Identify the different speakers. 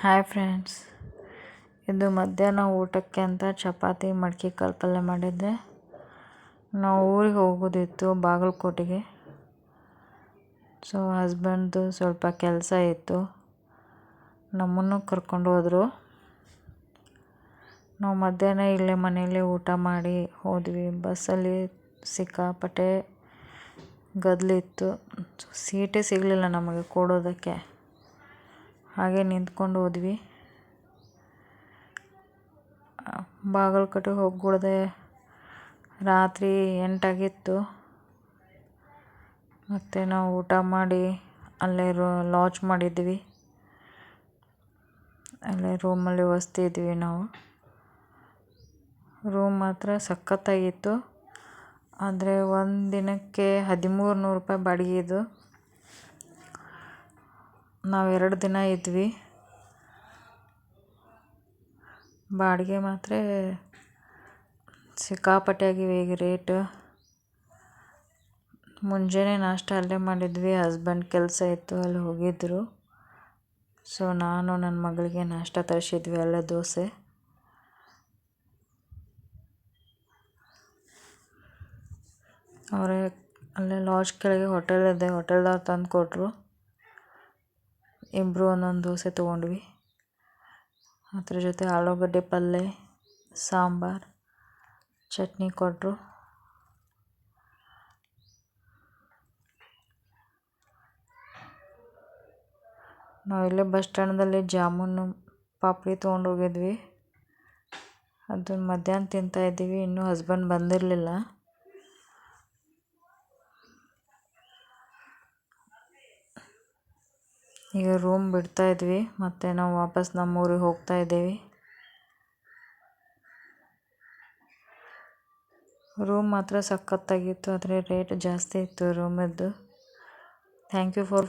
Speaker 1: Hi friends ಇದು ಮಧ್ಯಾಹ್ನ ಊಟಕ್ಕೆ ಅಂತ ಚಪಾತಿ, ಮಡಕೆ ಕಾಳು ಪಲ್ಯ ಮಾಡಿದ್ದೆ. ನಾವು ಊರಿಗೆ ಹೋಗೋದಿತ್ತು ಬಾಗಲಕೋಟೆಗೆ. ಸೊ ಹಸ್ಬೆಂಡ್ದು ಸ್ವಲ್ಪ ಕೆಲಸ ಇತ್ತು. ನಮ್ಮನ್ನು ಕರ್ಕೊಂಡು ಹೋದರು. ನಾವು ಮಧ್ಯಾಹ್ನ ಇಲ್ಲೇ ಮನೆಯಲ್ಲೇ ಊಟ ಮಾಡಿ ಹೋದ್ವಿ. ಬಸ್ಸಲ್ಲಿ ಸಿಕ್ಕಾಪಟ್ಟೆ ಗದ್ದಲಿತ್ತು. ಸೀಟೇ ಸಿಗಲಿಲ್ಲ ನಮಗೆ ಕೊಡೋದಕ್ಕೆ. ಹಾಗೆ ನಿಂತ್ಕೊಂಡು ಹೋದ್ವಿ. ಬಾಗಲಕೋಟೆ ಹೋಗ್ಬಿಡ್ದೆ ರಾತ್ರಿ ಎಂಟಾಗಿತ್ತು. ಮತ್ತು ನಾವು ಊಟ ಮಾಡಿ ಅಲ್ಲೇ ರೋ, ಲಾಡ್ಜ್ ಮಾಡಿದ್ವಿ. ಅಲ್ಲೇ ರೂಮಲ್ಲಿ ವಸ್ತಿದ್ವಿ ನಾವು. ರೂಮ್ ಮಾತ್ರ ಸಖತ್ತಾಗಿತ್ತು. ಆದರೆ ಒಂದು ದಿನಕ್ಕೆ ಹದಿಮೂರು ನೂರು ರೂಪಾಯಿ ಬಾಡಿಗೆ ಇದು. ನಾವು ಎರಡು ದಿನ ಇದ್ವಿ. ಬಾಡಿಗೆ ಮಾತ್ರ ಸಿಕ್ಕಾಪಟ್ಟೆ ಆಗಿವೆ ಈಗ ರೇಟ್? ಮುಂಜಾನೆ ನಾಷ್ಟ ಅಲ್ಲೇ ಮಾಡಿದ್ವಿ, ಹಸ್ಬೆಂಡ್ ಕೆಲಸ ಇತ್ತು, ಅಲ್ಲಿ ಹೋಗಿದ್ದರು ಸೊ, ನಾನು ನನ್ನ ಮಗಳಿಗೆ ನಾಷ್ಟ ತರಿಸಿದ್ವಿ, ಅಲ್ಲೇ ದೋಸೆ. ಅವರೇ ಅಲ್ಲೇ ಲಾಡ್ಜ್ ಕೆಳಗೆ ಹೋಟೆಲ್ ಇದೆ ಹೋಟೆಲ್ದವ್ರು ತಂದು ಕೊಟ್ಟರು ಇಬ್ಬರು ಒಂದೊಂದು ದೋಸೆ ತೊಗೊಂಡ್ವಿ. ಅದ್ರ ಜೊತೆ ಆಲೂಗಡ್ಡೆ ಪಲ್ಯ ಸಾಂಬಾರು, ಚಟ್ನಿ ಕೊಟ್ಟರು ನಾವು ಇಲ್ಲೇ ಬಸ್ ಸ್ಟ್ಯಾಂಡ್ದಲ್ಲಿ ಜಾಮೂನು ಪಾಪಡಿ ತೊಗೊಂಡು ಹೋಗಿದ್ವಿ. ಅದನ್ನ ಮಧ್ಯಾಹ್ನ ತಿಂತಾಯಿದ್ದೀವಿ ಇನ್ನೂ ಹಸ್ಬೆಂಡ್ ಬಂದಿರಲಿಲ್ಲ. ಈಗ ರೂಮ್ ಬಿಡ್ತಾ ಇದ್ವಿ, ಮತ್ತೆ ನಾವು ವಾಪಸ್ ನಮ್ಮ ಊರಿಗೆ ಹೋಗ್ತಾ ಇದ್ದೀವಿ. ರೂಮ್ ಮಾತ್ರ ಸಖತ್ತಾಗಿತ್ತು, ಆದರೆ ರೇಟ್ ಜಾಸ್ತಿ ಇತ್ತು ರೂಮದ್ದು ಥ್ಯಾಂಕ್ ಯು ಫಾರ್